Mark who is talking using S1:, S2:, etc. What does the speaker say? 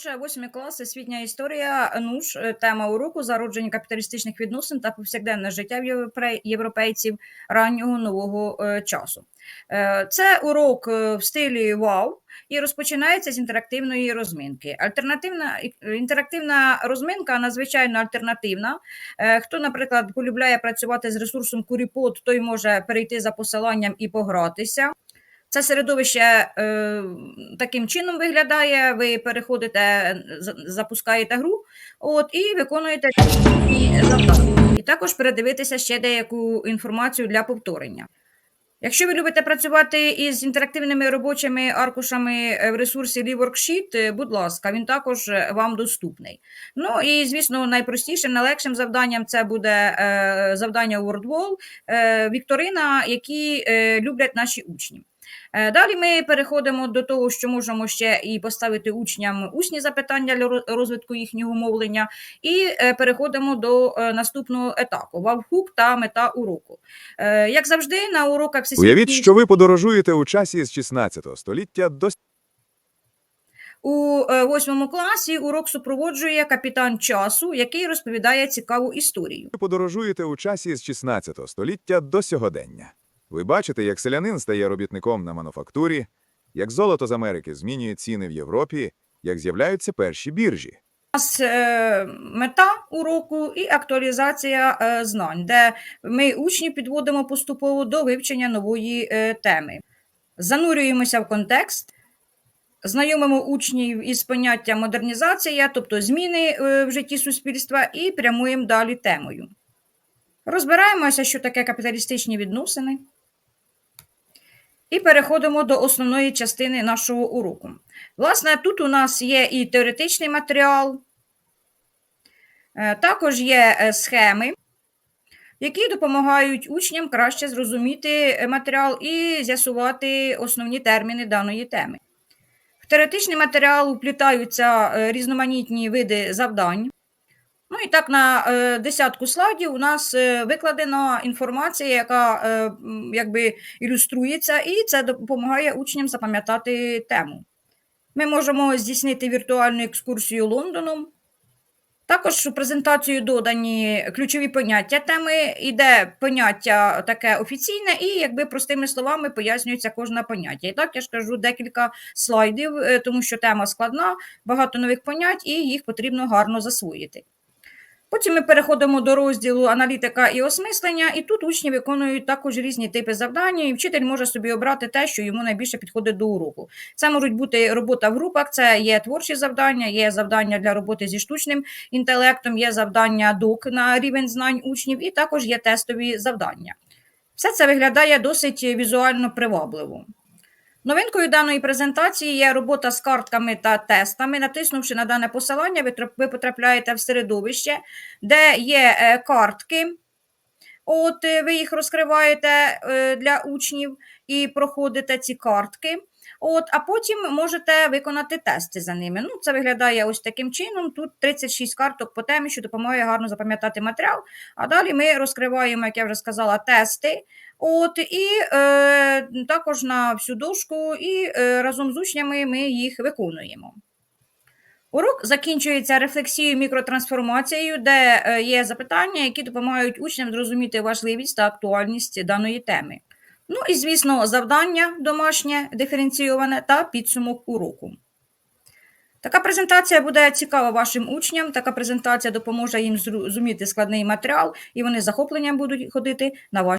S1: Отже, восьмі класи, освітня історія, НУШ, е, тема уроку зародження капіталістичних відносин та повсякденне життя європейців раннього нового е, часу. Е, Це урок в стилі вау і розпочинається з інтерактивної розминки. Альтернативна інтерактивна розминка надзвичайно альтернативна. Хто, наприклад, полюбляє працювати з ресурсом Куріпод, той може перейти за посиланням і погратися. Це середовище е, таким чином виглядає. Ви переходите, запускаєте гру, от, і виконуєте завдання. І також передивитися ще деяку інформацію для повторення. Якщо ви любите працювати із інтерактивними робочими аркушами в ресурсі LeeWorksheet, будь ласка, він також вам доступний. Ну і звісно, найпростішим, найлегшим завданням це буде е, завдання WordWall, е, Вікторина, які е, люблять наші учні. Е, Далі ми переходимо до того, що можемо ще і поставити учням усні запитання для розвитку їхнього мовлення, і е, переходимо до е, наступного етапу вавхук та мета уроку. Як завжди, на уроках всесвітньої
S2: Уявіть, що ви подорожуєте у часі з 16 століття до
S1: У восьмому класі урок супроводжує капітан часу, який розповідає цікаву історію.
S2: ви подорожуєте у часі з 16 століття до сьогодення. Ви бачите, як селянин стає робітником на мануфактурі, як золото з Америки змінює ціни в Європі, як з'являються перші біржі.
S1: У нас е, мета уроку і актуалізація е, знань, де ми учнів підводимо поступово до вивчення нової е, теми. Занурюємося в контекст, знайомимо учнів із поняттям модернізація, тобто зміни в житті суспільства, і прямуємо далі темою. Розбираємося, що таке капіталістичні відносини. І переходимо до основної частини нашого уроку. Власне, тут у нас є і теоретичний матеріал, е, також є е, схеми, які допомагають учням краще зрозуміти е, матеріал і з'ясувати основні терміни даної теми. В теоретичний матеріал вплітаються різноманітні види завдань. Ну і так, на е, десятку слайдів у нас е, викладена інформація, яка е, якби ілюструється, і це допомагає учням запам'ятати тему. Ми можемо здійснити віртуальну екскурсію Лондоном. Також у презентацію додані ключові поняття теми, іде поняття таке офіційне, і якби простими словами пояснюється кожне поняття. І так я ж кажу декілька слайдів, е, тому що тема складна, багато нових понять, і їх потрібно гарно засвоїти. Потім ми переходимо до розділу аналітика і осмислення, і тут учні виконують також різні типи завдань, і вчитель може собі обрати те, що йому найбільше підходить до уроку. Це можуть бути робота в групах, це є творчі завдання, є завдання для роботи зі штучним інтелектом, є завдання док на рівень знань учнів, і також є тестові завдання. Все це виглядає досить візуально привабливо. Новинкою даної презентації є робота з картками та тестами. Натиснувши на дане посилання, ви трап- ви потрапляєте в середовище, де є е, картки. От е, ви їх розкриваєте е, для учнів і проходите ці картки. От, а потім можете виконати тести за ними. Ну, це виглядає ось таким чином. Тут 36 карток по темі, що допомагає гарно запам'ятати матеріал. А далі ми розкриваємо, як я вже сказала, тести. От, і е, також на всю дошку, і е, разом з учнями ми їх виконуємо. Урок закінчується рефлексією мікротрансформацією, де е, є запитання, які допомагають учням зрозуміти важливість та актуальність даної теми. Ну і, звісно, завдання домашнє диференційоване та підсумок уроку. Така презентація буде цікава вашим учням. Така презентація допоможе їм зрозуміти складний матеріал, і вони з захопленням будуть ходити на ваші.